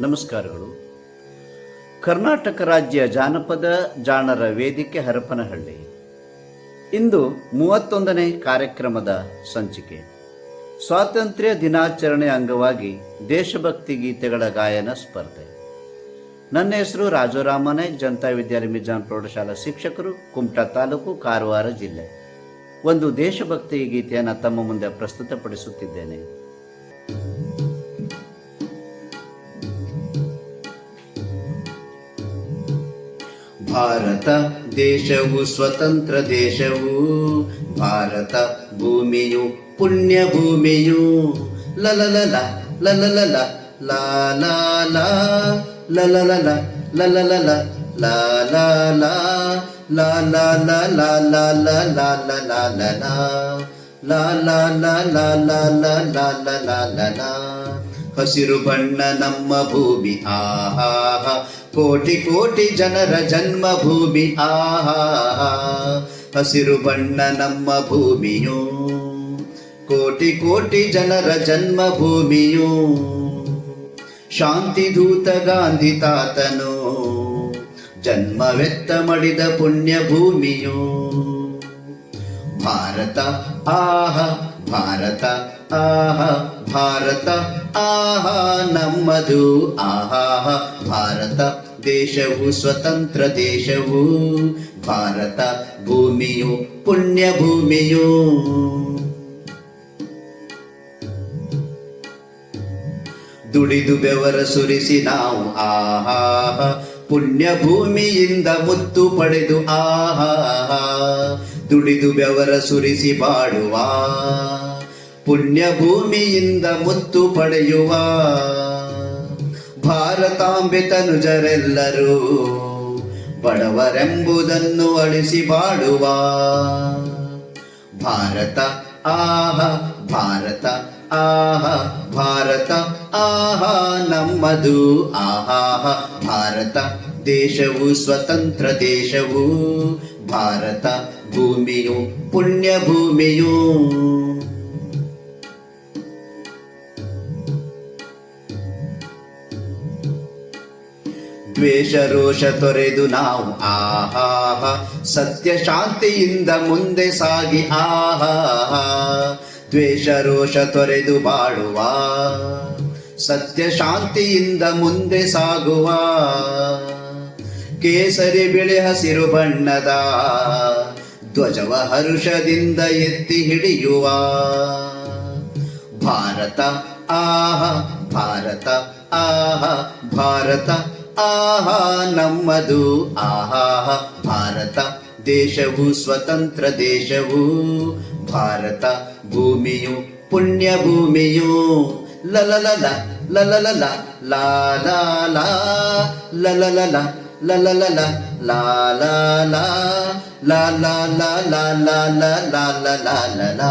ನಮಸ್ಕಾರಗಳು. ಕರ್ನಾಟಕ ರಾಜ್ಯ ಜಾನಪದ ಜಾಣರ ವೇದಿಕೆ ಹರಪನಹಳ್ಳಿ. ಇಂದು ಮೂವತ್ತೊಂದನೇ ಕಾರ್ಯಕ್ರಮದ ಸಂಚಿಕೆ. ಸ್ವಾತಂತ್ರ್ಯ ದಿನಾಚರಣೆ ಅಂಗವಾಗಿ ದೇಶಭಕ್ತಿ ಗೀತೆಗಳ ಗಾಯನ ಸ್ಪರ್ಧೆ. ನನ್ನ ಹೆಸರು ರಾಜೋರಾಮನೆ ಜನತಾ ವಿದ್ಯಾಲಯ ಮಿಜಾನ್ ಪ್ರೌಢಶಾಲಾ ಶಿಕ್ಷಕರು, ಕುಮಟಾ ತಾಲೂಕು, ಕಾರವಾರ ಜಿಲ್ಲೆ. ಒಂದು ದೇಶಭಕ್ತಿ ಗೀತೆಯನ್ನು ತಮ್ಮ ಮುಂದೆ ಪ್ರಸ್ತುತಪಡಿಸುತ್ತಿದ್ದೇನೆ. ಭಾರತ ದೇಶವು ಸ್ವತಂತ್ರ ದೇಶವು ಭಾರತ ಭೂಮಿಯು ಪುಣ್ಯ ಭೂಮಿಯು ಲಲಲಲ ಲಲಲಲ ಲಾಲಾಲ ಲಲಲಲ ಲಲಲಲ ಲಾಲಾಲ ಲಾಲಾಲ ಲಾಲಾಲ ಲಾಲಾಲ ಲಾಲಾಲ ಲಾಲಾಲ ಲಾಲಾಲ ಹಸಿರು ಬಣ್ಣ ನಮ್ಮ ಭೂಮಿ ಆಹಾ ಕೋಟಿ ಕೋಟಿ ಜನರ ಜನ್ಮ ಭೂಮಿ ಆಹಾ ಹಸಿರು ಬಣ್ಣ ನಮ್ಮ ಭೂಮಿಯೋ. ಕೋಟಿ ಕೋಟಿ ಜನರ ಜನ್ಮ ಭೂಮಿಯೋ ಶಾಂತಿ ದೂತ ಗಾಂಧಿ ತಾತನೋ. ಜನ್ಮವೆತ್ತ ಮಡಿದ ಪುಣ್ಯ ಭೂಮಿಯೋ. ಭಾರತ, ಆಹ. ಭಾರತ ಆಹ, ಭಾರತ, ಆಹ, ನಮ್ಮದು, ಆಹಾ ಭಾರತ, ದೇಶವು ಸ್ವತಂತ್ರ ದೇಶವು, ಭಾರತ ಭೂಮಿಯು ಪುಣ್ಯ ಭೂಮಿಯು ದುಡಿದು ಬೆವರ ಸುರಿಸಿ ನಾವು ಆಹಾ ಪುಣ್ಯ ಭೂಮಿಯಿಂದ ಮುತ್ತು ಪಡೆದು ಆಹಾ, ದುಡಿದು ಬೆವರ ಸುರಿಸಿ ಬಾಡುವ. ಪುಣ್ಯ ಭೂಮಿಯಿಂದ ಮುತ್ತು ಪಡೆಯುವ ಭಾರತಾಂಬೆ ತನುಜರೆಲ್ಲರೂ ಬಡವರೆಂಬುದನ್ನು ಅಳಿಸಿ ಬಾಡುವ ಭಾರತ ಆಹ ಭಾರತ ಆಹ ಭಾರತ ಆಹ, ನಮ್ಮದು ಆಹಾಹ. ಭಾರತ ದೇಶವು ಸ್ವತಂತ್ರ ದೇಶವು, ಭಾರತ ಭೂಮಿಯು ಪುಣ್ಯ ಭೂಮಿಯು ದ್ವೇಷ ರೋಷ ತೊರೆದು ನಾವು ಆಹಾಹ ಸತ್ಯ ಶಾಂತಿಯಿಂದ ಮುಂದೆ ಸಾಗಿ ಆಹಾಹ ದ್ವೇಷ ರೋಷ ತೊರೆದು ಬಾಳುವ ಸತ್ಯ ಶಾಂತಿಯಿಂದ ಮುಂದೆ ಸಾಗುವ. ಕೇಸರಿ ಬಿಳಿ ಹಸಿರು ಬಣ್ಣದ ಧ್ವಜವ ಹರುಷದಿಂದ ಎತ್ತಿ ಹಿಡಿಯುವ. ಭಾರತ, ಆಹ. ಭಾರತ ಆಹ. ಭಾರತ ಆಹ ನಮ್ಮದು ಆಹಾ ಭಾರತ ದೇಶವು ಸ್ವತಂತ್ರ ದೇಶವು ಭಾರತ ಭೂಮಿಯು ಪುಣ್ಯ ಭೂಮಿಯು ಲಲಲಲ ಲಲಲಲ ಲಾ ಲಾ ಲಾ ಲಲಲಲ ಲಲಲಲ ಲಾ ಲಾ ಲಾ ಲಾ ಲಾ